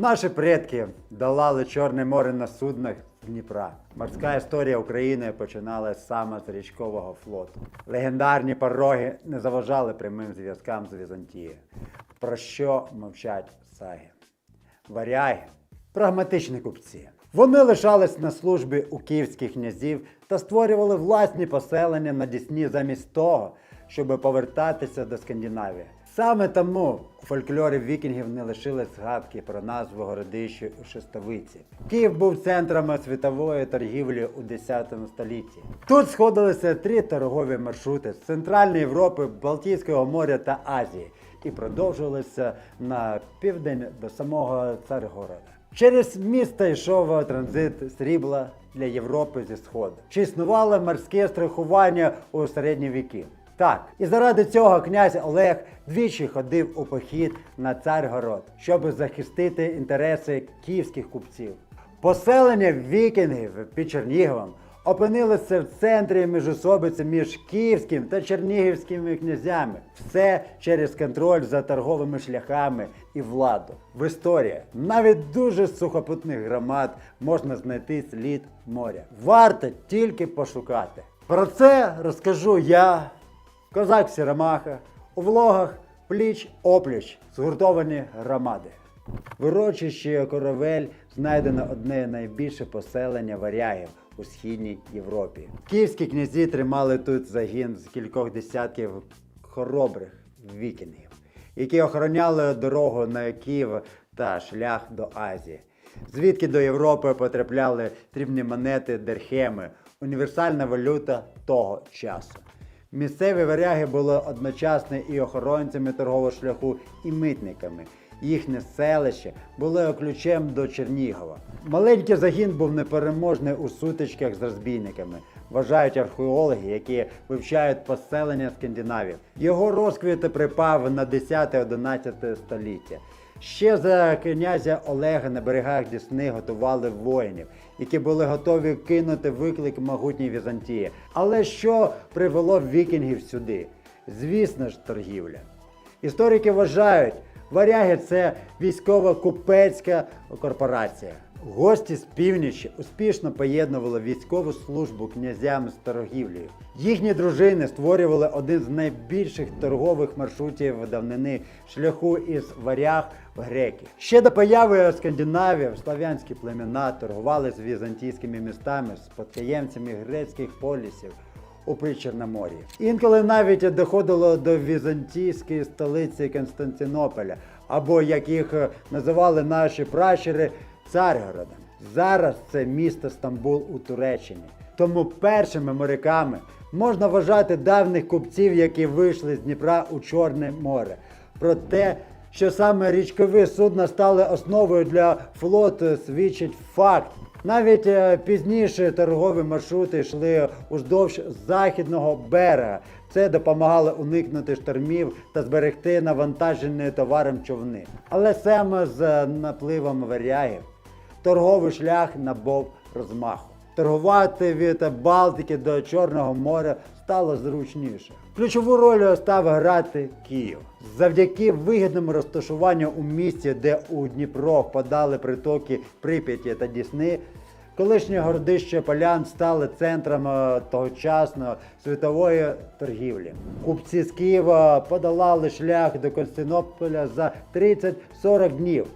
Наші предки долали Чорне море на суднах Дніпра. Морська історія України починалася саме з річкового флоту. Легендарні пороги не заважали прямим зв'язкам з Візантією. Про що мовчать саги? Варяги прагматичні купці. Вони лишались на службі у київських князів та створювали власні поселення на Дісні замість того, щоб повертатися до Скандинавії. Саме тому у фольклорі вікінгів не лишилось згадки про назву городища у Шестовиці. Київ був центром світової торгівлі у 10 столітті. Тут сходилися три торгові маршрути з Центральної Європи, Балтійського моря та Азії і продовжувалися на південь до самого Царгорода. Через місто йшов транзит срібла для Європи зі сходу. Чи існувало морське страхування у середні віки? Так, і заради цього князь Олег двічі ходив у похід на Царгород, щоб захистити інтереси київських купців. Поселення вікінгів під Черніговом опинилося в центрі міжособиці між київським та чернігівськими князями. Все через контроль за торговими шляхами і владу. В історії навіть дуже сухопутних громад можна знайти слід моря. Варто тільки пошукати. Про це розкажу я, козак Сіромаха, у влогах пліч опліч згуртовані громади. В урочищі Коровель знайдено одне найбільше поселення варягів у східній Європі. Київські князі тримали тут загін з кількох десятків хоробрих вікінгів, які охороняли дорогу на Київ та шлях до Азії. Звідки до Європи потрапляли дрібні монети дерхеми, універсальна валюта того часу. Місцеві варяги були одночасно і охоронцями торгового шляху, і митниками. Їхнє селище було ключем до Чернігова. Маленький загін був непереможний у сутичках з розбійниками, вважають археологи, які вивчають поселення скандинавів. Його розквіт припав на 10-11 століття. Ще за князя Олега на берегах Дісни готували воїнів, які були готові кинути виклик могутній Візантії. Але що привело вікінгів сюди? Звісно ж, торгівля. Історики вважають, варяги це військово-купецька корпорація. Гості з північі успішно поєднували військову службу князям з торгівлею. Їхні дружини створювали один з найбільших торгових маршрутів давнини шляху із варяг в греки. Ще до появи скандинавів слав'янські племена торгували з візантійськими містами, спадкоємцями грецьких полісів у Причорномор'ї. Інколи навіть доходило до візантійської столиці Константинополя, або як їх називали наші пращури Царгородом. Зараз це місто Стамбул у Туреччині. Тому першими моряками можна вважати давніх купців, які вийшли з Дніпра у Чорне море. Про те, що саме річкові судна стали основою для флоту, свідчить факт. Навіть е, пізніше торгові маршрути йшли уздовж західного берега. Це допомагало уникнути штормів та зберегти навантажені товаром човни. Але саме з напливом варягів торговий шлях набув розмаху. Торгувати від Балтики до Чорного моря стало зручніше. Ключову роль став грати Київ. Завдяки вигідному розташуванню у місті, де у Дніпро впадали притоки Прип'яті та Дісни, колишнє городище Полян стали центром е, тогочасної світової торгівлі. Купці з Києва подолали шлях до Константинополя за 30-40 днів.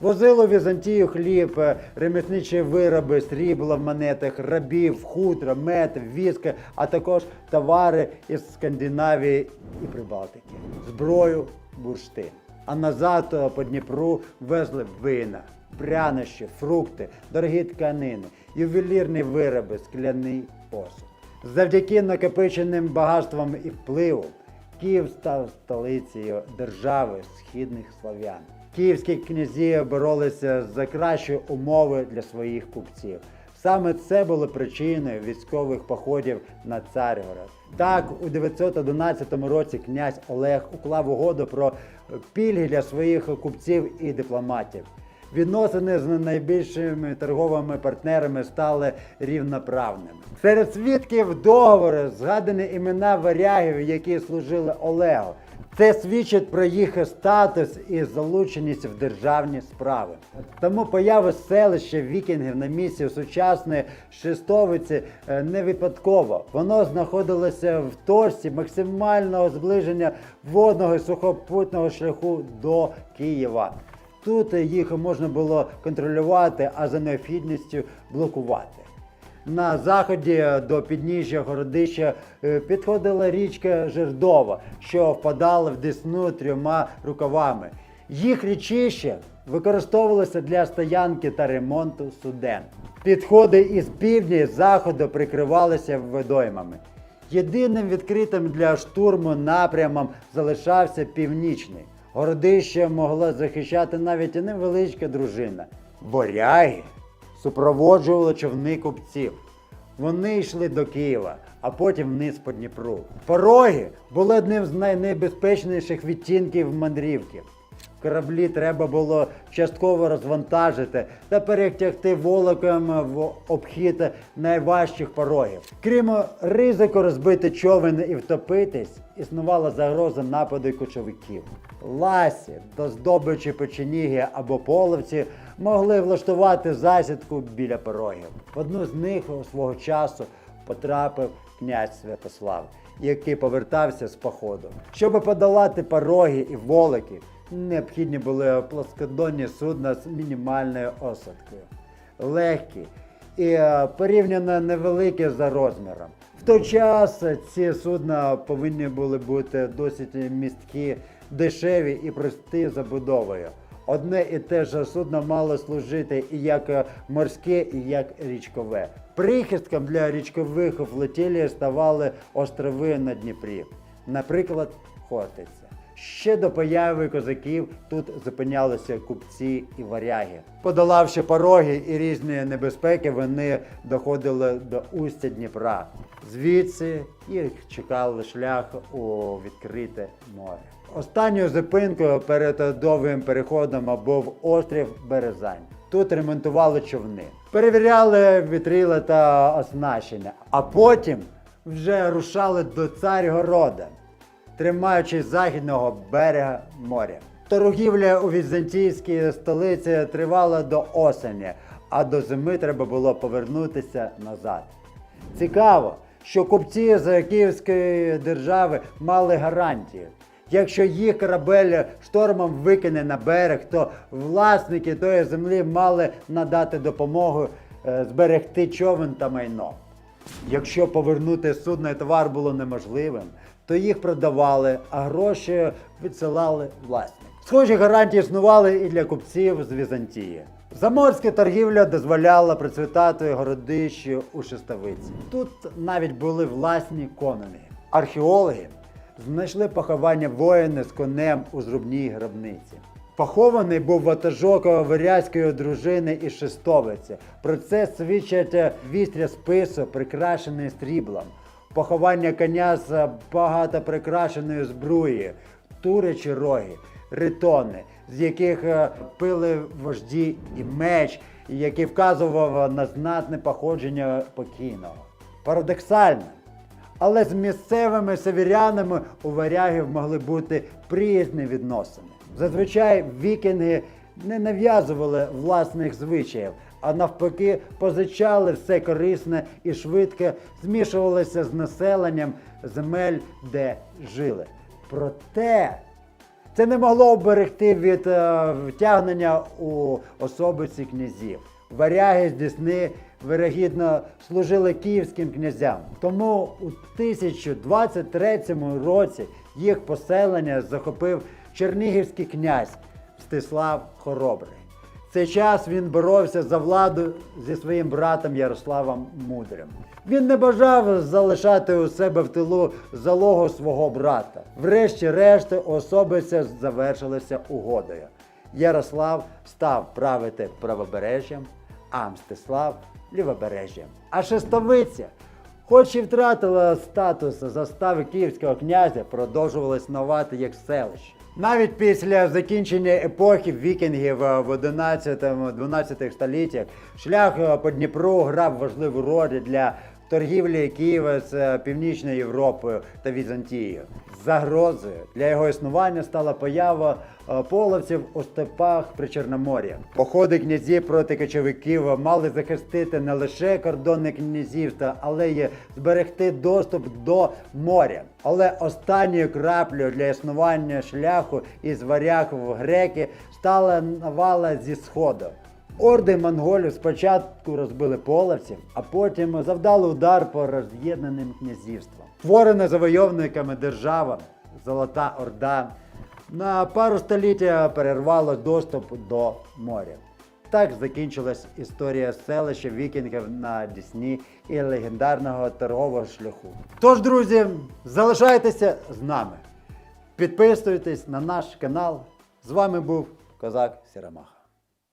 Возили в Візантію хліб, е, ремісничі вироби, срібло в монетах, рабів, хутро, мед, віск, а також товари із Скандинавії і Прибалтики, зброю, бурштин. А назад е, по Дніпру везли вина, прянощі, фрукти, дорогі тканини, ювелірні вироби, скляний посуд. Завдяки накопиченим багатствам і впливу Київ став столицею держави східних слав'ян. Київські князі боролися за кращі умови для своїх купців. Саме це було причиною військових походів на Царгород. Так, у 911 році князь Олег уклав угоду про пільги для своїх купців і дипломатів. Відносини з найбільшими торговими партнерами стали рівноправними. Серед свідків договору згадані імена варягів, які служили Олегу. Це свідчить про їх статус і залученість в державні справи. Тому поява селища вікінгів на місці сучасної Шестовиці е, не випадково. Воно знаходилося в точці максимального зближення водного і сухопутного шляху до Києва. Тут їх можна було контролювати, а за необхідністю блокувати. На заході до підніжжя городища е, підходила річка Жердова, що впадала в Десну трьома рукавами. Їх річище використовувалося для стоянки та ремонту суден. Підходи із півдня і заходу прикривалися водоймами. Єдиним відкритим для штурму напрямом залишався північний. Городище могла захищати навіть невеличка дружина. Боряги супроводжували човни купців. Вони йшли до Києва, а потім вниз по Дніпру. Пороги були одним з найнебезпечніших відтінків мандрівки. Кораблі треба було частково розвантажити та перетягти волоком в обхід найважчих порогів. Крім ризику розбити човен і втопитись, існувала загроза нападу кочовиків. Ласі до здобичі печеніги або половці могли влаштувати засідку біля порогів. В одну з них свого часу потрапив князь Святослав, який повертався з походу. Щоб подолати пороги і волики, необхідні були плоскодонні судна з мінімальною осадкою, легкі і е, порівняно невеликі за розміром. В той час ці судна повинні були бути досить місткі, дешеві і прості забудовою. Одне і те ж судно мало служити і як морське, і як річкове. Прихистком для річкових флотілій ставали острови на Дніпрі, наприклад, Хортиця. Ще до появи козаків тут зупинялися купці і варяги. Подолавши пороги і різні небезпеки, вони доходили до устя Дніпра. Звідси їх чекав шлях у відкрите море. Останньою зупинкою перед довгим переходом був острів Березань. Тут ремонтували човни, перевіряли вітрила та оснащення, а потім вже рушали до Царгорода тримаючись західного берега моря. Торгівля у візантійській столиці тривала до осені, а до зими треба було повернутися назад. Цікаво, що купці з Київської держави мали гарантію. Якщо їх корабель штормом викине на берег, то власники тої землі мали надати допомогу е, зберегти човен та майно. Якщо повернути судно і товар було неможливим, то їх продавали, а гроші відсилали власник. Схожі гарантії існували і для купців з Візантії. Заморська торгівля дозволяла процвітати городищу у Шестовиці. Тут навіть були власні конуни. Археологи знайшли поховання воїна з конем у зрубній гробниці. Похований був ватажок варязької дружини із Шестовиці. Про це свідчать вістря спису, прикрашений сріблом, поховання коня з багато прикрашеної збруї, тури чи роги, ритони, з яких е, пили вожді і меч, який вказував на знатне походження покійного. Парадоксально. Але з місцевими северянами у варягів могли бути приязні відносини. Зазвичай вікінги не нав'язували власних звичаїв, а навпаки позичали все корисне і швидко змішувалися з населенням земель, де жили. Проте це не могло оберегти від е, втягнення у особиці князів. Варяги з Десни вирогідно служили київським князям. Тому у 1023 році їх поселення захопив чернігівський князь Мстислав Хоробрий. Цей час він боровся за владу зі своїм братом Ярославом Мудрим. Він не бажав залишати у себе в тилу залогу свого брата. Врешті-решт особиця завершилася угодою. Ярослав став правити правобережжям, а Мстислав лівобережжям. А шестовиця, хоч і втратила статус застави київського князя, продовжувала існувати як селище. Навіть після закінчення епохи вікінгів в 11-12 століттях шлях по Дніпру грав важливу роль для торгівлі Києва з е, Північною Європою та Візантією. Загрозою для його існування стала поява е, половців у степах при Чорномор'ї. Походи князів проти кочовиків мали захистити не лише кордони князівства, але й зберегти доступ до моря. Але останньою краплею для існування шляху із варяг в греки стала навала зі сходу. Орди монголів спочатку розбили половців, а потім завдали удар по роз'єднаним князівствам. Творена завойовниками держава Золота Орда на пару століття перервало доступ до моря. Так закінчилась історія селища вікінгів на Дісні і легендарного торгового шляху. Тож, друзі, залишайтеся з нами. Підписуйтесь на наш канал. З вами був Козак Сірамаха.